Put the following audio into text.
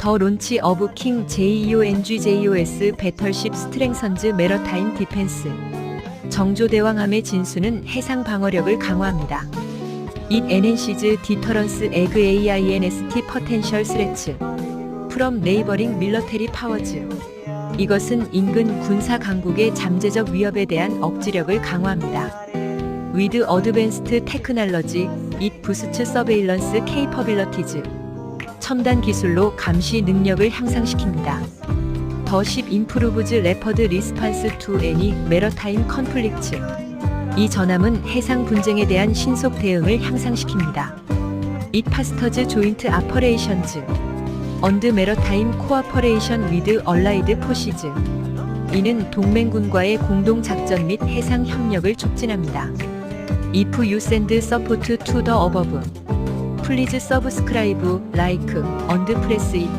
더 론치 어브 킹 JEONGJOS 배털십 스트렝선즈 메러타임 디펜스 정조대왕함의 진수는 해상 방어력을 강화합니다. It enhances deterrence ag AINST potential threats from neighboring military powers. 이것은 인근 군사 강국의 잠재적 위협에 대한 억지력을 강화합니다. With advanced technology, it boosts surveillance capabilities. 첨단 기술로 감시 능력을 향상시킵니다. 더십 improves rapid response to any maritime conflicts. 이 전함은 해상 분쟁에 대한 신속 대응을 향상시킵니다. It fosters joint operations and maritime cooperation with allied forces. 이는 동맹군과의 공동 작전 및 해상 협력을 촉진합니다. If you send support to the above, subscribe, like, and press it.